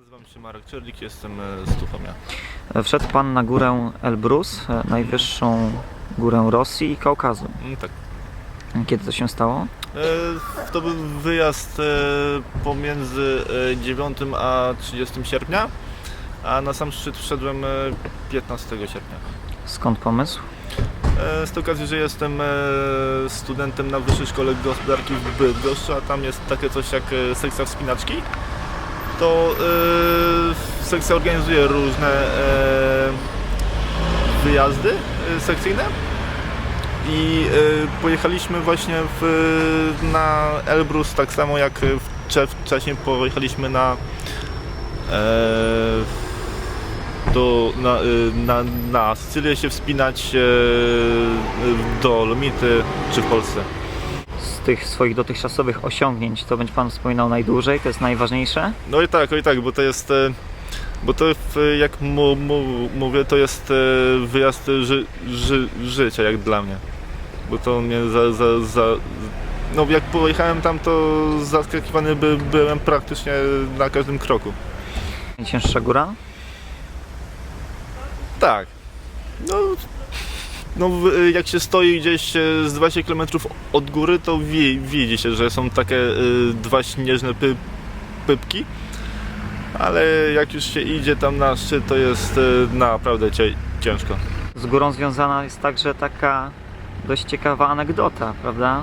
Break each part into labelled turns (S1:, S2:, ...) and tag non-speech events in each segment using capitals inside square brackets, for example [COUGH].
S1: Nazywam się Marek Czerlik, jestem e, z Tuchomia.
S2: Wszedł Pan na górę Elbrus, e, najwyższą górę Rosji i Kaukazu.
S1: Mm, Tak.
S2: Kiedy to się stało?
S1: E, To był wyjazd e, pomiędzy e, 9 a 30 sierpnia, a na sam szczyt wszedłem e, 15 sierpnia.
S2: Skąd pomysł?
S1: E, Z tej okazji, że jestem e, studentem na Wyższej Szkole Gospodarki w Bydgoszczy, a tam jest takie coś jak e, sekcja wspinaczki, to e, sekcja organizuje różne e, wyjazdy e, sekcyjne i e, pojechaliśmy właśnie w, na Elbrus tak samo jak wcze- wcześniej pojechaliśmy na e, do, na, y, na, na Sycylię się wspinać e, w Dolomity czy w Polsce.
S2: Tych swoich dotychczasowych osiągnięć, co będzie Pan wspominał najdłużej, to jest najważniejsze?
S1: No i tak, oj tak, bo to jest, e, bo to w- jak mu, mu, mówię, to jest e, wyjazd ży, ży, życia jak dla mnie. Bo to mnie za, za, za no jak pojechałem tam, to zaskakiwany by, byłem praktycznie na każdym kroku.
S2: Najcięższa góra?
S1: Tak. No, no w- jak się stoi gdzieś e, z 20 km od góry, to wi, widzi się, że są takie y, dwa śnieżne py, pypki. Ale jak już się idzie tam na szczyt, to jest y, naprawdę ciężko.
S2: Z górą związana jest także taka dość ciekawa anegdota, prawda?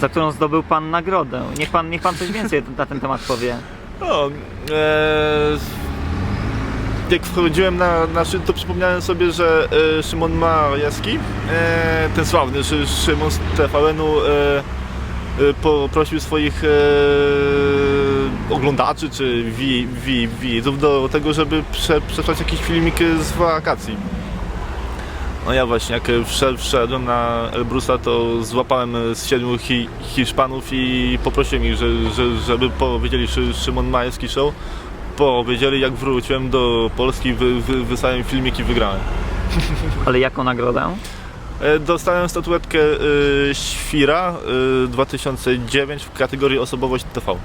S2: Za którą zdobył Pan nagrodę. Niech Pan, niech pan coś więcej na ten temat powie. [LAUGHS]
S1: No, jak wchodziłem na, na szczyt, to przypomniałem sobie, że e, Szymon Majewski, e, ten sławny Szy, Szymon z TVN-u, e, e, poprosił swoich e, oglądaczy czy wi, wi, widzów do tego, żeby prze, przesłać jakiś filmik z wakacji. No ja właśnie, jak wszedł, wszedłem na Elbrusa, to złapałem z siedmiu hi, Hiszpanów i poprosiłem ich, że, że, żeby powiedzieli Szy, Szymon Majewski Show. Powiedzieli, jak wróciłem do Polski, wy, wy, wysłałem filmik i wygrałem.
S2: Ale jaką nagrodę?
S1: E, Dostałem statuetkę y, Świra y, 2009 w kategorii osobowość TV.